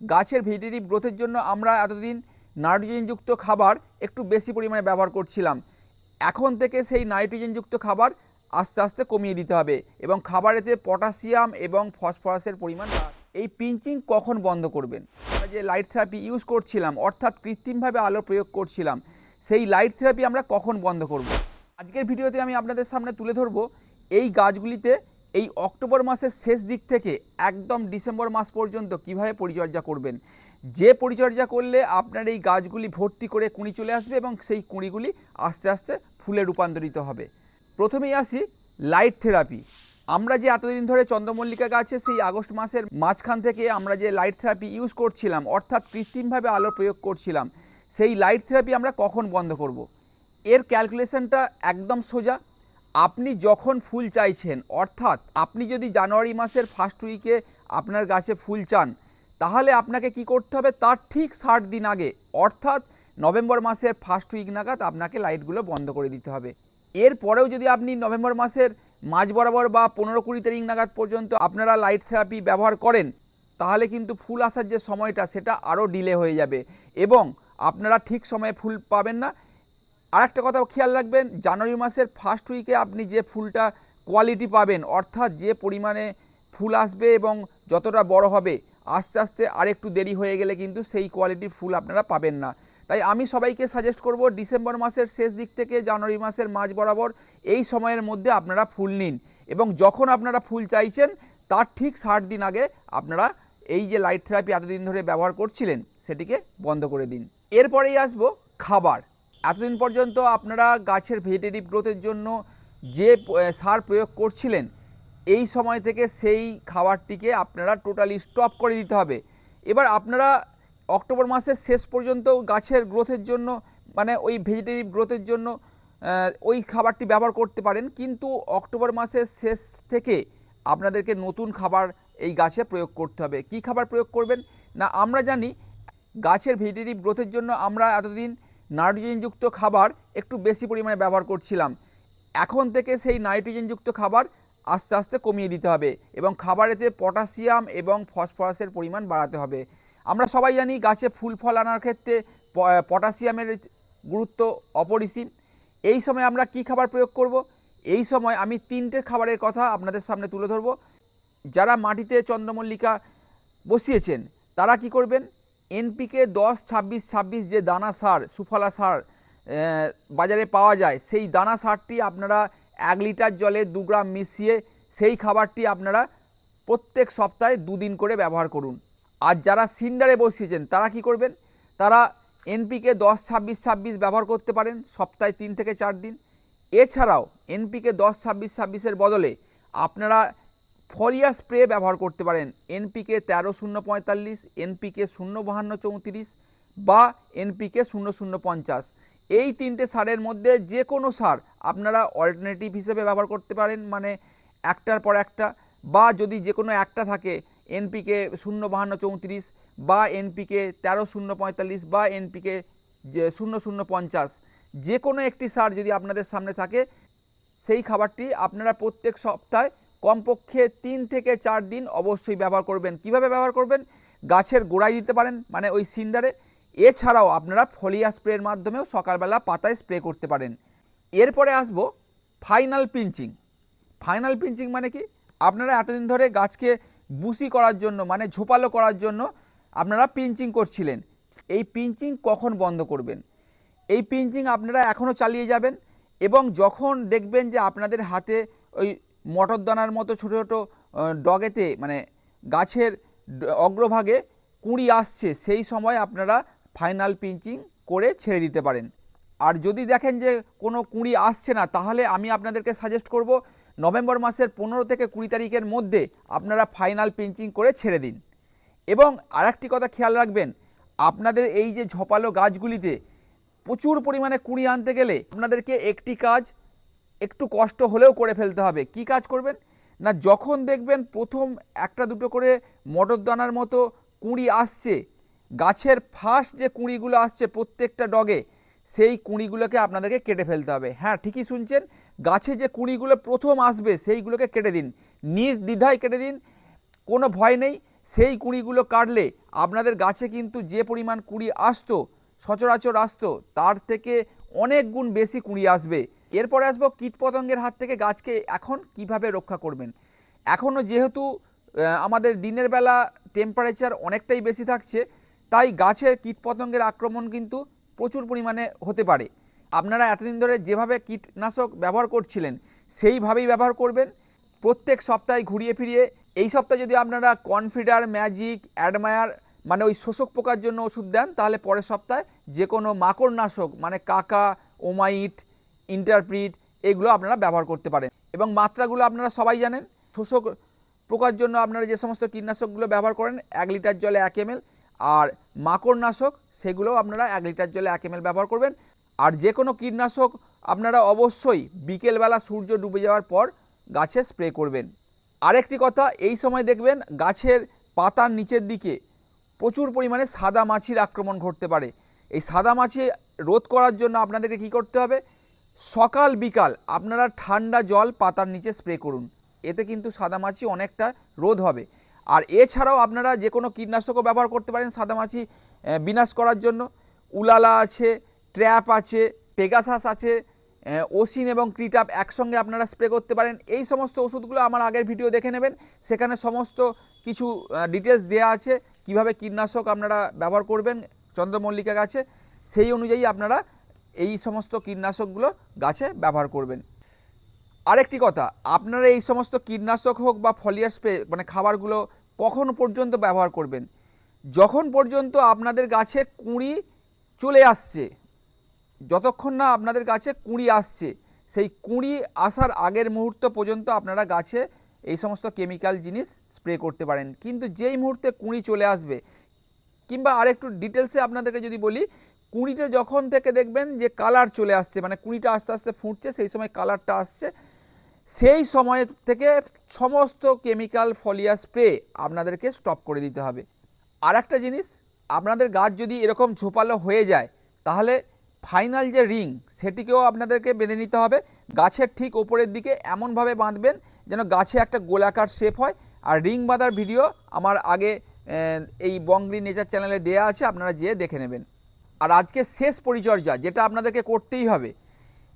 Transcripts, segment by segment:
গাছের ভেজিটেটিভ গ্রোথের জন্য আমরা এতদিন নাইট্রোজেনযুক্ত খাবার একটু বেশি পরিমাণে ব্যবহার করছিলাম। এখন থেকে সেই নাইট্রোজেনযুক্ত খাবার আস্তে আস্তে কমিয়ে দিতে হবে এবং খাবারেতে পটাশিয়াম এবং ফসফরাসের পরিমাণ এই পিঞ্চিং কখন বন্ধ করবেন? আমরা যে লাইট থেরাপি ইউজ করছিলাম, অর্থাৎ কৃত্রিমভাবে আলো প্রয়োগ করছিলাম, সেই লাইট থেরাপি আমরা কখন বন্ধ করব? আজকের ভিডিওতে আমি আপনাদের সামনে তুলে ধরবো এই গাছগুলিতে এই অক্টোবর মাসের শেষ দিক থেকে একদম ডিসেম্বর মাস পর্যন্ত কীভাবে পরিচর্যা করবেন? যে পরিচর্যা করলে আপনার এই গাছগুলি ভর্তি করে কুঁড়ি চলে আসবে এবং সেই কুঁড়িগুলি আস্তে আস্তে ফুলে রূপান্তরিত হবে। প্রথমেই আসি লাইট থেরাপি আমরা যে এতদিন ধরে চন্দ্রমল্লিকা গাছে সেই আগস্ট মাসের মাঝখান থেকে আমরা যে লাইট থেরাপি ইউজ করছিলাম, অর্থাৎ কৃত্রিমভাবে আলো প্রয়োগ করছিলাম, সেই লাইট থেরাপি আমরা কখন বন্ধ করব। এর ক্যালকুলেশনটা একদম সোজা। আপনি যখন ফুল চাইছেন, অর্থাৎ আপনি যদি জানুয়ারি মাসের ফার্স্ট উইকে আপনার গাছে ফুল চান, তাহলে আপনাকে কি করতে হবে? তার ঠিক ষাট দিন আগে, অর্থাৎ নভেম্বর মাসের ফার্স্ট উইক নাগাদ আপনাকে লাইটগুলো বন্ধ করে দিতে হবে। এরপরেও যদি আপনি নভেম্বর মাসের মাঝ বরাবর বা পনেরো কুড়ি তারিখ নাগাদ পর্যন্ত আপনারা লাইট থেরাপি ব্যবহার করেন, তাহলে কিন্তু ফুল আসার যে সময়টা, সেটা আরও ডিলে হয়ে যাবে এবং আপনারা ঠিক সময়ে ফুল পাবেন না। আর একটা কথা খেয়াল রাখবেন, জানুয়ারি মাসের ফার্স্ট উইকে আপনি যে ফুলটা কোয়ালিটি পাবেন, অর্থাৎ যে পরিমাণে ফুল আসবে এবং যতটা বড় হবে, আস্তে আস্তে আরেকটু দেরি হয়ে গেলে কিন্তু সেই কোয়ালিটির ফুল আপনারা পাবেন না। তাই আমি সবাইকে সাজেস্ট করব, ডিসেম্বর মাসের শেষ দিক থেকে জানুয়ারি মাসের মাঝ বরাবর এই সময়ের মধ্যে আপনারা ফুল নিন এবং যখন আপনারা ফুল চাইছেন, তার ঠিক ষাট দিন আগে আপনারা এই যে লাইট থেরাপি এতদিন ধরে ব্যবহার করছিলেন, সেটিকে বন্ধ করে দিন। এরপরেই আসব খাবার। এতদিন পর্যন্ত আপনারা গাছের ভেজিটেটিভ গ্রোথের জন্য যে সার প্রয়োগ করছিলেন, এই সময় থেকে সেই খাবারটিকে আপনারা টোটালি স্টপ করে দিতে হবে। এবার আপনারা অক্টোবর মাসের শেষ পর্যন্ত গাছের গ্রোথের জন্য মানে ওই ভেজিটেটিভ গ্রোথের জন্য ওই খাবারটি ব্যবহার করতে পারেন, কিন্তু অক্টোবর মাসের শেষ থেকে আপনাদেরকে নতুন খাবার এই গাছে প্রয়োগ করতে হবে। কি খাবার প্রয়োগ করবেন? না, আমরা জানি, গাছের ভেজিটেটিভ গ্রোথের জন্য আমরা এতদিন নাইট্রোজেনযুক্ত খাবার একটু বেশি পরিমাণে ব্যবহার করছিলাম। এখন থেকে সেই নাইট্রোজেনযুক্ত খাবার আস্তে আস্তে কমিয়ে দিতে হবে এবং খাবারেতে পটাশিয়াম এবং ফসফরাসের পরিমাণ বাড়াতে হবে। আমরা সবাই জানি গাছে ফুল ফল আনার ক্ষেত্রে পটাশিয়ামের গুরুত্ব অপরিসীম। এই সময় আমরা কি খাবার প্রয়োগ করব? এই সময় আমি তিনটে খাবারের কথা আপনাদের সামনে তুলে ধরবো। যারা মাটিতে চন্দ্রমল্লিকা বসিয়েছেন, তারা কি করবেন? এনপিকে দশ, ছাব্বিশ ছাব্বিশ যে দানা সার, সুফলা সার বাজারে পাওয়া যায়, সেই দানা সারটি আপনারা এক লিটার জলে দু গ্রাম মিশিয়ে সেই খাবারটি আপনারা প্রত্যেক সপ্তাহে দুদিন করে ব্যবহার করুন। আর যারা সিন্ডারে বসিয়েছেন, তারা কি করবেন? তারা এনপিকে দশ, ছাব্বিশ ছাব্বিশ ব্যবহার করতে পারেন, সপ্তাহে তিন থেকে চার দিন। এছাড়াও এনপিকে দশ, ছাব্বিশ, ছাব্বিশের বদলে আপনারা ফলিয়া স্প্রে ব্যবহার করতে পারেন। এনপিকে তেরো শূন্য পঁয়তাল্লিশ, এনপিকে শূন্য বাহান্ন চৌত্রিশ বা এনপিকে শূন্য শূন্য পঞ্চাশ। এই তিনটে সারের মধ্যে যে কোনো সার আপনারা অল্টারনেটিভ হিসেবে ব্যবহার করতে পারেন মানে একটার পর একটা, বা যদি যে কোনো একটা থাকে, এনপিকে শূন্য বাহান্ন চৌত্রিশ বা এনপিকে তেরো শূন্য পঁয়তাল্লিশ বা এনপিকে যে শূন্য শূন্য পঞ্চাশ। যে কোনো একটি সার যদি আপনাদের সামনে থাকে, সেই খাবারটি আপনারা প্রত্যেক সপ্তাহে কমপক্ষে তিন থেকে চার দিন অবশ্যই ব্যবহার করবেন। কীভাবে ব্যবহার করবেন? গাছের গোড়ায় দিতে পারেন মানে ওই সিন্ডারে। এছাড়াও আপনারা ফলিয়া স্প্রের মাধ্যমেও সকালবেলা পাতায় স্প্রে করতে পারেন। এরপরে আসব ফাইনাল পিঞ্চিং। ফাইনাল পিঞ্চিং মানে কি? আপনারা এতদিন ধরে গাছকে বুসি করার জন্য মানে ঝোপালো করার জন্য আপনারা পিঞ্চিং করছিলেন। এই পিঞ্চিং কখন বন্ধ করবেন? এই পিঞ্চিং আপনারা এখনও চালিয়ে যাবেন এবং যখন দেখবেন যে আপনাদের হাতে ওই মটর দানার মতো ছোটো ছোটো ডগেতে মানে গাছের অগ্রভাগে কুঁড়ি আসছে, সেই সময় আপনারা ফাইনাল পিঞ্চিং করে ছেড়ে দিতে পারেন। আর যদি দেখেন যে কোনো কুঁড়ি আসছে না, তাহলে আমি আপনাদেরকে সাজেস্ট করব, নভেম্বর মাসের পনেরো থেকে কুড়ি তারিখের মধ্যে আপনারা ফাইনাল পিঞ্চিং করে ছেড়ে দিন। এবং আরেকটি কথা খেয়াল রাখবেন, আপনাদের এই যে ঝোপালো গাছগুলিতে প্রচুর পরিমাণে কুঁড়ি আনতে গেলে আপনাদেরকে একটি কাজ একটু কষ্ট হলেও করে ফেলতে হবে। কি কাজ করবেন? না, যখন দেখবেন প্রথম একটা দুটো করে মটর দানার মতো কুঁড়ি আসছে, গাছের ফার্স্ট যে কুঁড়িগুলো আসছে প্রত্যেকটা ডগে, সেই কুঁড়িগুলোকে আপনাদেরকে কেটে ফেলতে হবে। হ্যাঁ ঠিকই শুনছেন, গাছে যে কুঁড়িগুলো প্রথম আসবে, সেইগুলোকে কেটে দিন। নির্দ্বিধায় কেটে দিন, কোনো ভয় নেই, সেই কুঁড়িগুলো কাটলে আপনাদের গাছে কিন্তু যে পরিমাণ কুঁড়ি আসতো, সচরাচর আসতো, তার থেকে অনেক গুণ বেশি কুঁড়ি আসবে। এরপরে আসব কীটপতঙ্গের হাত থেকে গাছকে এখন কীভাবে রক্ষা করবেন? এখনও যেহেতু আমাদের দিনের বেলা টেম্পারেচার অনেকটাই বেশি থাকছে, তাই গাছের কীটপতঙ্গের আক্রমণ কিন্তু প্রচুর পরিমাণে হতে পারে। আপনারা এতদিন ধরে যেভাবে কীটনাশক ব্যবহার করছিলেন, সেইভাবেই ব্যবহার করবেন। প্রত্যেক সপ্তাহে ঘুরিয়ে ফিরিয়ে, এই সপ্তাহে যদি আপনারা কনফিডার ম্যাজিক অ্যাডমায়ার মানে ওই শোষক পোকার জন্য ওষুধ দেন, তাহলে পরের সপ্তাহে যে কোনো মাকড়নাশক মানে কাকা ওমাইট ইন্টারপ্রিট এগুলো আপনারা ব্যবহার করতে পারেন। এবং মাত্রাগুলো আপনারা সবাই জানেন। শোষক পোকার জন্য আপনারা যে সমস্ত কীটনাশকগুলো ব্যবহার করেন, এক লিটার জলে এক এম আর মাকড়নাশক, সেগুলোও আপনারা এক লিটার জলে এক এম ব্যবহার করবেন। আর যে কোনো কীটনাশক আপনারা অবশ্যই বিকেলবেলা সূর্য ডুবে যাওয়ার পর গাছে স্প্রে করবেন। আরেকটি কথা, এই সময় দেখবেন গাছের পাতার নিচের দিকে প্রচুর পরিমাণে সাদা মাছির আক্রমণ ঘটতে পারে। এই সাদা মাছি রোধ করার জন্য আপনাদেরকে কি করতে হবে? সকাল বিকাল আপনারা ঠান্ডা জল পাতার নিচে স্প্রে করুন। এতে কিন্তু সাদা মাছি অনেকটা রোধ হবে। আর এছাড়াও আপনারা যে কোনো কীটনাশকও ব্যবহার করতে পারেন সাদা মাছি বিনাশ করার জন্য। উলালা আছে, ট্র্যাপ আছে, পেগাসাস আছে ওসিন এবং ক্রিটাপ একসঙ্গে আপনারা স্প্রে করতে পারেন। এই সমস্ত ওষুধগুলো আমার আগের ভিডিও দেখে নেবেন। সেখানে সমস্ত কিছু ডিটেলস দেওয়া আছে। কীভাবে কীটনাশক আপনারা ব্যবহার করবেন চন্দ্রমল্লিকা গাছে সেই অনুযায়ী আপনারা এই সমস্ত কীটনাশকগুলো গাছে ব্যবহার করবেন। আরেকটি কথা, আপনারা এই সমস্ত কীটনাশক হোক বা ফলিয়ার স্প্রে মানে খাবারগুলো কখন পর্যন্ত ব্যবহার করবেন? যখন পর্যন্ত আপনাদের গাছে কুঁড়ি চলে আসছে, যতক্ষণ না আপনাদের গাছে কুঁড়ি আসছে, সেই কুঁড়ি আসার আগের মুহূর্ত পর্যন্ত আপনারা গাছে এই সমস্ত কেমিক্যাল জিনিস স্প্রে করতে পারেন। কিন্তু যেই মুহূর্তে কুঁড়ি চলে আসবে, কিংবা আরেকটু ডিটেলসে আপনাদেরকে যদি বলি কুঁড়িতে যখন থেকে দেখবেন যে কালার চলে আসছে মানে কুঁড়িটা আস্তে আস্তে ফুটছে, সেই সময় কালারটা আসছে। সেই সময় থেকে সমস্ত কেমিক্যাল, ফলিয়া স্প্রে আপনাদেরকে স্টপ করে দিতে হবে। আর একটা জিনিস, আপনাদের গাছ যদি এরকম ঝোপালো হয়ে যায়, তাহলে ফাইনাল যে রিং, সেটিকেও আপনাদেরকে বেঁধে নিতে হবে। গাছের ঠিক ওপরের দিকে এমনভাবে বাঁধবেন যেন গাছে একটা গোলাকার শেপ হয়। আর রিং বাঁধার ভিডিও আমার আগে এই বংগ্রি নেচার চ্যানেলে দেয়া আছে, আপনারা যেয়ে দেখে নেবেন। আর আজকে শেষ পরিচর্যা যেটা আপনাদেরকে করতেই হবে।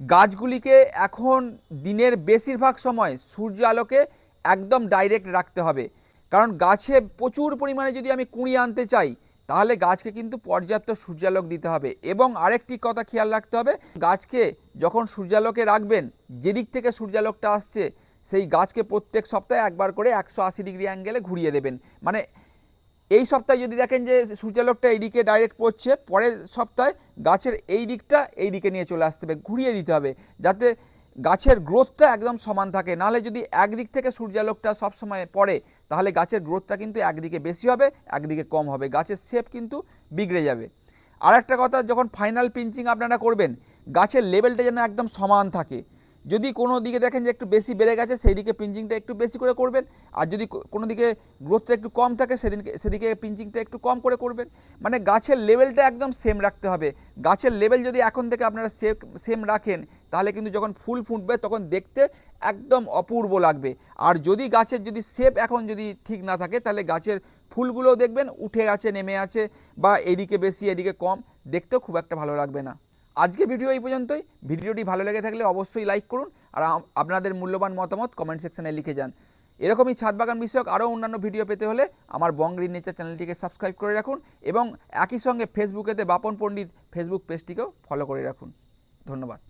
গাছগুলিকে এখন দিনের বেশিরভাগ সময় সূর্য আলোকে একদম ডাইরেক্ট রাখতে হবে। কারণ গাছে প্রচুর পরিমাণে যদি আমি কুঁড়ি আনতে চাই, তাহলে গাছকে কিন্তু পর্যাপ্ত সূর্যালোক দিতে হবে। এবং আরেকটি কথা খেয়াল রাখতে হবে, গাছকে যখন সূর্যালোকে রাখবেন, যেদিক থেকে সূর্যালোকটা আসছে, সেই গাছকে প্রত্যেক সপ্তাহে একবার করে একশো আশি ডিগ্রি অ্যাঙ্গেলে ঘুরিয়ে দেবেন। মানে এই সপ্তাহে যদি দেখেন যে সূর্যালোকটা এইদিকে ডাইরেক্ট পড়ছে, পরের সপ্তাহে গাছের এই দিকটা এই দিকে নিয়ে চলে আসতে হবে, ঘুরিয়ে দিতে হবে, যাতে গাছের গ্রোথটা একদম সমান থাকে। নাহলে যদি একদিক থেকে সূর্যালোকটা সবসময় পড়ে, তাহলে গাছের গ্রোথটা কিন্তু একদিকে বেশি হবে, একদিকে কম হবে, গাছের শেপ কিন্তু বিগড়ে যাবে। আর একটা কথা, যখন ফাইনাল পিঞ্চিং আপনারা করবেন, গাছের লেভেলটা যেন একদম সমান থাকে। যদি কোনো দিকে দেখেন যে একটু বেশি বেড়ে গেছে সেই দিকে পিঞ্চিংটা একটু বেশি করে করবেন। আর যদি কোনো দিকে গ্রোথটা একটু কম থাকে, সেদিনকে সেদিকে পিঞ্চিংটা একটু কম করে করবেন। মানে গাছের লেভেলটা একদম সেম রাখতে হবে। গাছের লেভেল যদি এখন থেকে আপনারা সেম সেম রাখেন, তাহলে কিন্তু যখন ফুল ফুটবে, তখন দেখতে একদম অপূর্ব লাগবে। আর যদি গাছের যদি শেপ এখন যদি ঠিক না থাকে, তাহলে গাছের ফুলগুলো দেখবেন উঠে আছে, নেমে আছে, বা এদিকে বেশি, এদিকে কম, দেখতেও খুব একটা ভালো লাগবে না। আজকে ভিডিও এই পর্যন্তই। ভিডিওটি ভালো লেগে থাকলে অবশ্যই লাইক করুন আর আপনাদের মূল্যবান মতামত কমেন্ট সেকশনে লিখে যান। এরকমই ছাদ বাগান বিষয়ক আরও অন্যান্য ভিডিও পেতে হলে আমার বঙ্গরি নেচার চ্যানেলটিকে সাবস্ক্রাইব করে রাখুন এবং একই সঙ্গে ফেসবুকেতে বাপন পণ্ডিত ফেসবুক পেজটিকেও ফলো করে রাখুন। ধন্যবাদ।